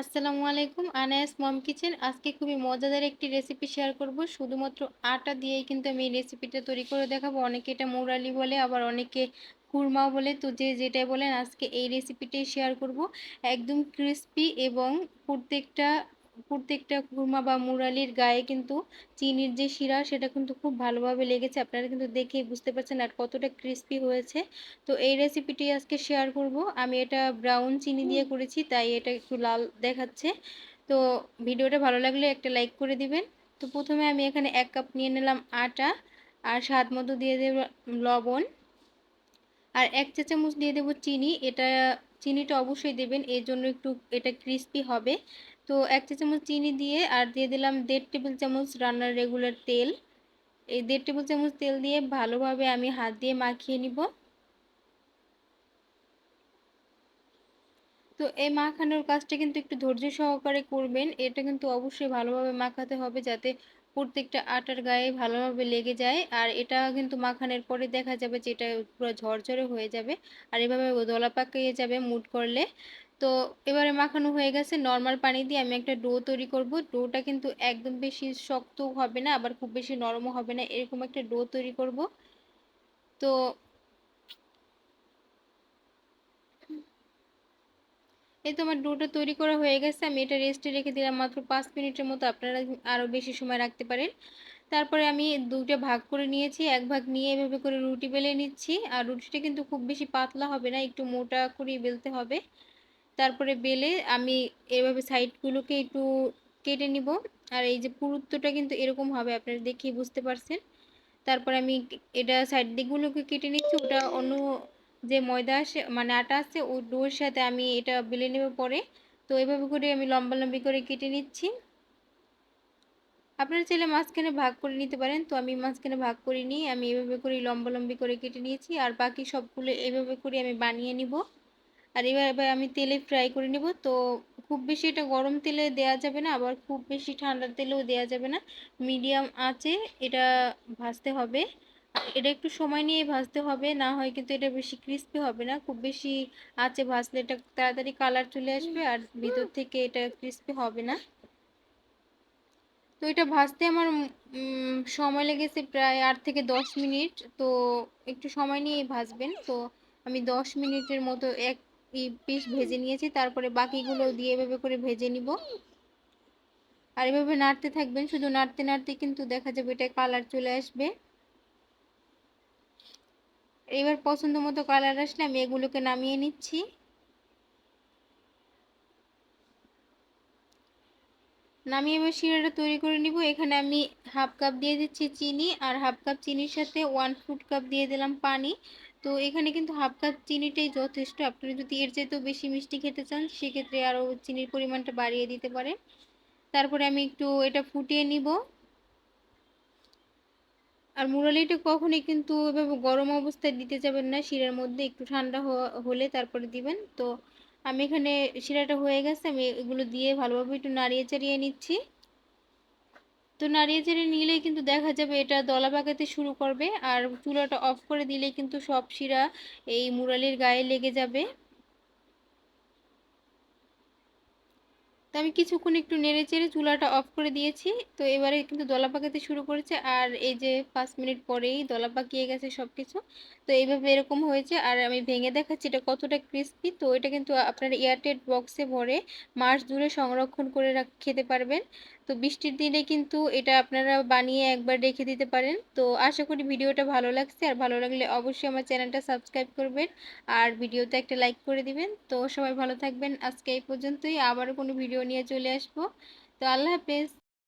আসসালামু আলাইকুম। Anaya's mom kitchen. আজকে খুবই মজাদার একটি রেসিপি শেয়ার করব। শুধুমাত্র আটা দিয়েই কিন্তু আমি এই রেসিপিটা তৈরি করে দেখাবো। অনেকে এটা মুরালি বলে, আবার অনেকে কুরমাও বলে। তো যে যেটাই বলেন, আজকে এই রেসিপিটাই শেয়ার করব। একদম ক্রিস্পি এবং প্রত্যেকটা প্রত্যেকটা খুরমা বা মুরালির গায়ে কিন্তু চিনির যে শিরা সেটা কিন্তু খুব ভালোভাবে লেগেছে। আপনারা কিন্তু দেখেই বুঝতে পারছেন আর কতটা ক্রিস্পি হয়েছে। তো এই রেসিপিটি আজকে শেয়ার করব। আমি এটা ব্রাউন চিনি দিয়ে করেছি তাই এটা একটু লাল দেখাচ্ছে। তো ভিডিওটা ভালো লাগলে একটা লাইক করে দিবেন। তো প্রথমে আমি এখানে এক কাপ নিয়ে নিলাম আটা আর স্বাদ মতো দিয়ে দেব লবণ। আর এক চা চামচ দিয়ে দেবো চিনি। এটা চিনিটা অবশ্যই দেবেন এর জন্য একটু এটা ক্রিস্পি হবে। তো এক চা চামচ চিনি দিয়ে আর দিয়ে দিলাম দেড় টেবিল চামচ রান্নার রেগুলার তেল। এই দেড় টেবিল চামচ তেল দিয়ে ভালোভাবে আমি হাত দিয়ে মাখিয়ে নিব। তো এই মাখানোর কাজটা কিন্তু একটু ধৈর্য সহকারে করবেন। এটা কিন্তু অবশ্যই ভালোভাবে মাখাতে হবে যাতে প্রত্যেকটা আটার গায়ে ভালোভাবে লেগে যায়। আর এটা কিন্তু মাখানোর পরে দেখা যাবে যে এটা পুরো ঝরঝরে হয়ে যাবে। আর এভাবে দলা পাকিয়ে যাবে মুট করলে। তো এবারে মাখানো হয়ে গেছে। নর্মাল পানি দিয়ে আমি একটা ডো তৈরি করব। ডোটা কিন্তু একদম বেশি শক্ত হবে না, আবার খুব বেশি নরমও হবে না, এরকম একটা ডো তৈরি করব। তো এই তো আমার ডোটা তৈরি করা হয়ে গেছে। আমি এটা রেস্টে রেখে দিলাম মাত্র পাঁচ মিনিটের মতো। আপনারা আরও বেশি সময় রাখতে পারেন। তারপরে আমি দুটো ভাগ করে নিয়েছি। এক ভাগ নিয়ে এভাবে করে রুটি বেলে নিচ্ছি। আর রুটিটা কিন্তু খুব বেশি পাতলা হবে না, একটু মোটা করেই বেলতে হবে। তারপরে বেলে আমি এভাবে সাইডগুলোকে একটু কেটে নিব। আর এই যে পুরুত্বটা কিন্তু এরকম হবে, আপনারা দেখেই বুঝতে পারছেন। তারপরে আমি এটা সাইড দিকগুলোকে কেটে নিচ্ছি, ওটা অন্য যে ময়দা আসে মানে আটা আছে ও ডোর সাথে আমি এটা বেলে নেব পরে। তো এভাবে করে আমি লম্বা লম্বি করে কেটে নিচ্ছি। আপনারা চাইলে মাঝখানে ভাগ করে নিতে পারেন। তো আমি মাঝখানে ভাগ করে নিই আমি এভাবে করে লম্বা লম্বি করে কেটে নিয়েছি। আর বাকি সবগুলো এভাবে করে আমি বানিয়ে নিব। আর এবার এবার আমি তেলে ফ্রাই করে নিব। তো খুব বেশি এটা গরম তেলে দেওয়া যাবে না, আবার খুব বেশি ঠান্ডা তেলেও দেওয়া যাবে না। মিডিয়াম আঁচে এটা ভাজতে হবে। এটা একটু সময় নিয়ে ভাজতে হবে, না হয় কিন্তু এটা বেশি ক্রিস্পি হবে না। খুব বেশি আঁচে ভাজলে এটা তাড়াতাড়ি কালার চলে আসবে আর ভিতর থেকে এটা ক্রিস্পি হবে না। তো এটা ভাজতে আমার সময় লেগেছে প্রায় আট থেকে দশ মিনিট। তো একটু সময় নিয়ে ভাজবেন। তো আমি দশ মিনিটের মতো এক পিস ভেজে নিয়েছি, তারপরে বাকিগুলো দিয়ে এভাবে করে ভেজে নিব। আর এভাবে নাড়তে থাকবেন, শুধু নাড়তে নাড়তে কিন্তু দেখা যাবে এটা কালার চলে আসবে। এবার পছন্দ মতো কালার আসলে আমি এগুলোকে নামিয়ে নিচ্ছি। নামিয়ে এবার শিরাটা তৈরি করে নিব। এখানে আমি হাফ কাপ দিয়ে দিচ্ছি চিনি, আর হাফ কাপ চিনির সাথে ওয়ান ফুট কাপ দিয়ে দিলাম পানি। তো এখানে কিন্তু হাফ কাপ চিনিটাই যথেষ্ট। আপনারা যদি এর চাইতেও বেশি মিষ্টি খেতে চান, সেক্ষেত্রে আরও চিনির পরিমাণটা বাড়িয়ে দিতে পারেন। তারপরে আমি একটু এটা ফুটিয়ে নিব। আর মুরালিটা কখনই কিন্তু এভাবে গরম অবস্থায় দিতে যাবেন না, শিরার মধ্যে একটু ঠান্ডা হলে তারপরে দিবেন। তো আমি এখানে শিরাটা হয়ে গেছে, আমি এগুলো দিয়ে ভালোভাবে একটু নাড়িয়ে চাড়িয়ে নিচ্ছি। তো নাড়িয়ে চেড়ে নিলেই কিন্তু দেখা যাবে এটা দলা পাকাতে শুরু করবে আর চুলাটা অফ করে দিলেই কিন্তু সব শিরা এই মুরালির গায়ে লেগে যাবে। তো আমি কিছুক্ষণ একটু নেড়ে চেড়ে চুলাটা অফ করে দিয়েছি। তো এবারে কিন্তু দলা পাকাতে শুরু করেছে আর এই যে পাঁচ মিনিট পরেই দলা পাকিয়ে গেছে সব কিছু তো এইভাবে এরকম হয়েছে আর আমি ভেঙে দেখাচ্ছি এটা কতটা ক্রিস্পি তো এটা কিন্তু আপনার এয়ারটেড বক্সে ভরে মাস জুড়ে সংরক্ষণ করে খেতে পারবেন। তো বৃষ্টির দিনে কিন্তু এটা আপনারা বানিয়ে একবার রেখে দিতে পারেন। তো আশা করি ভিডিওটা ভালো লাগছে আর ভালো লাগলে অবশ্যই আমার চ্যানেলটা সাবস্ক্রাইব করবেন আর ভিডিওতে একটা লাইক করে দিবেন। তো সবাই ভালো থাকবেন। আজকে এই পর্যন্তই। আবারও কোনো ভিডিও নিয়ে চলে আসব। তো আল্লাহ হাফেজ।